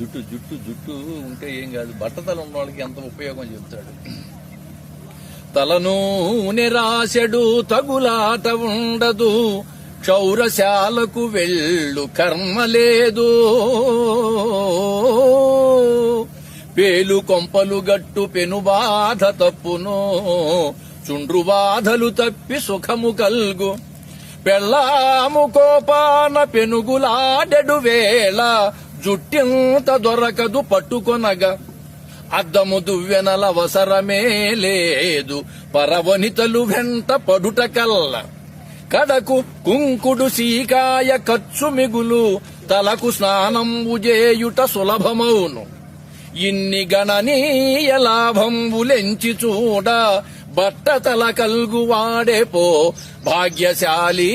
జుట్టు జుట్టు జుట్టు ఉంటే ఏం కాదు. బట్టతల ఉన్న వాళ్ళకి ఎంత ఉపయోగం చెప్తాడు. తలను నిరాశడు తగులాట ఉండదు. క్షౌరశాలకు వెళ్ళు కర్మ లేదు. పేలు కొంపలు గట్టు పెను బాధ తప్పును. చుండ్రు బాధలు తప్పి సుఖము కల్గు. పెళ్ళాము కోపాన పెనుగులాడెడు వేళ. జుట్టింత దొరకదు పట్టుకొనగా. అద్దము దువ్వెనల అవసరమే లేదు. పరవనితలు వెంట పడుట కల్ల. కడకు కుంకుడు సీకాయ ఖర్చు మిగులు. తలకు స్నానంబు చేయుట సులభమౌను. ఇన్ని గణనీయ లాభంబులెంచి చూడ. బట్టతల కల్గు వాడే పో భాగ్యశాలి